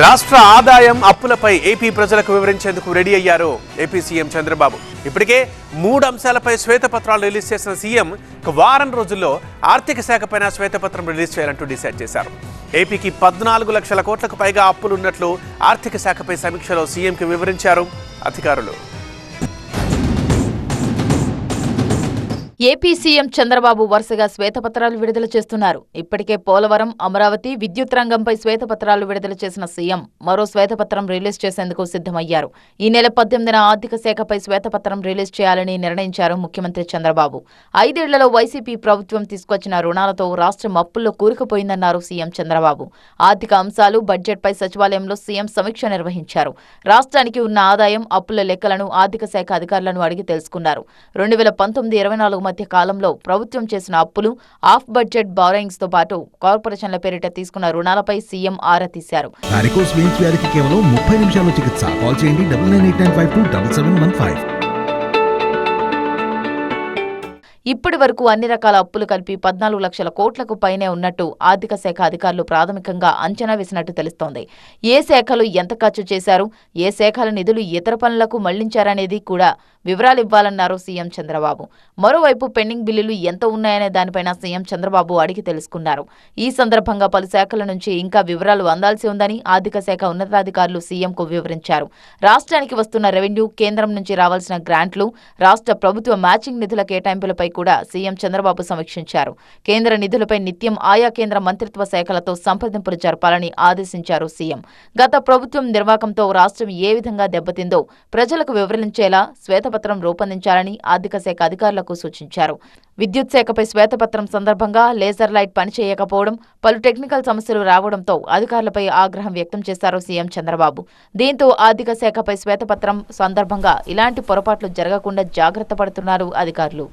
రాష్ట్ర ఆదాయం అప్పులపై ఏపీ ప్రజలకు వివరించేందుకు రెడీ అయ్యారు ఏపీ సీఎం చంద్రబాబు. ఇప్పటికే మూడు అంశాలపై శ్వేతపత్రాలు రిలీజ్ చేసిన సీఎం ఒక వారం రోజుల్లో ఆర్థిక శాఖపైన శ్వేతపత్రం రిలీజ్ చేయాలంటూ డిసైడ్ చేశారు. ఏపీకి పద్నాలుగు లక్షల కోట్లకు పైగా అప్పులు ఉన్నట్లు ఆర్థిక శాఖపై సమీక్షలో సీఎంకి వివరించారు అధికారులు. ఏపీ సీఎం చంద్రబాబు వరుసగా శ్వేతపత్రాలు విడుదల చేస్తున్నారు. ఇప్పటికే పోలవరం అమరావతి విద్యుత్ రంగంపై శ్వేతపత్రాలు విడుదల చేసిన సీఎం మరో శ్వేతపత్రం రిలీజ్ చేసేందుకు సిద్ధమయ్యారు. ఈ నెల పద్దెనిమిదిన ఆర్థిక శాఖపై శ్వేతపత్రం రిలీజ్ చేయాలని నిర్ణయించారు ముఖ్యమంత్రి చంద్రబాబు. ఐదేళ్ళలో వైసీపీ ప్రభుత్వం తీసుకొచ్చిన రుణాలతో రాష్ట్రం అప్పుల్లో కూరుకుపోయిందన్నారు సీఎం చంద్రబాబు. ఆర్థిక అంశాలు బడ్జెట్పై సచివాలయంలో సీఎం సమీక్ష నిర్వహించారు. రాష్ట్రానికి ఉన్న ఆదాయం అప్పుల లెక్కలను ఆర్థిక శాఖ అధికారులను అడిగి తెలుసుకున్నారు. రెండు వేల పంతొమ్మిది ఇరవై నాలుగు మధ్య కాలంలో ప్రభుత్వం చేసిన అప్పులు ఆఫ్ బడ్జెట్ బారోయింగ్స్తో పాటు కార్పొరేషన్ల పేరిట తీసుకున్న రుణాలపై సీఎం ఆరా తీశారు. వారికోస్ కేవలం ముప్పై నిమిషాల్లో చికిత్స. కాల్ చేయండి ఇప్పటి వరకు అన్ని రకాల అప్పులు కలిపి పద్నాలుగు లక్షల కోట్లకు పైనే ఉన్నట్టు ఆర్థిక శాఖ అధికారులు ప్రాథమికంగా అంచనా వేసినట్టు తెలుస్తోంది. ఏ శాఖలు ఎంత ఖర్చు చేశారు? ఏ శాఖల నిధులు ఇతర పనులకు మళ్ళించారనేది కూడా వివరాలు ఇవ్వాలన్నారు సీఎం చంద్రబాబు. మరోవైపు పెండింగ్ బిల్లులు ఎంత ఉన్నాయనే దానిపైన సీఎం చంద్రబాబు అడిగి తెలుసుకున్నారు. ఈ సందర్భంగా పలు శాఖల నుంచి ఇంకా వివరాలు అందాల్సి ఉందని ఆర్థిక శాఖ ఉన్నతాధికారులు సీఎంకు వివరించారు. రాష్ట్రానికి వస్తున్న రెవెన్యూ కేంద్రం నుంచి రావాల్సిన గ్రాంట్లు రాష్ట్ర ప్రభుత్వ మ్యాచింగ్ నిధుల కేటాయింపులపై కూడా సీఎం చంద్రబాబు సమీక్షించారు. కేంద్ర నిధులపై నిత్యం ఆయా కేంద్ర మంత్రిత్వ శాఖలతో సంప్రదింపులు జరపాలని ఆదేశించారు సీఎం. గత ప్రభుత్వం నిర్వాకంతో రాష్ట్రం ఏ విధంగా దెబ్బతిందో ప్రజలకు వివరించేలా శ్వేతపత్రం రూపొందించాలని ఆర్థిక శాఖ అధికారులకు సూచించారు. విద్యుత్ శాఖపై శ్వేతపత్రం సందర్భంగా లేజర్ లైట్ పనిచేయకపోవడం పలు టెక్నికల్ సమస్యలు రావడంతో అధికారులపై ఆగ్రహం వ్యక్తం చేశారు సీఎం చంద్రబాబు. దీంతో ఆర్థిక శాఖపై శ్వేతపత్రం సందర్భంగా ఇలాంటి పొరపాట్లు జరగకుండా జాగ్రత్త పడుతున్నారు అధికారులు.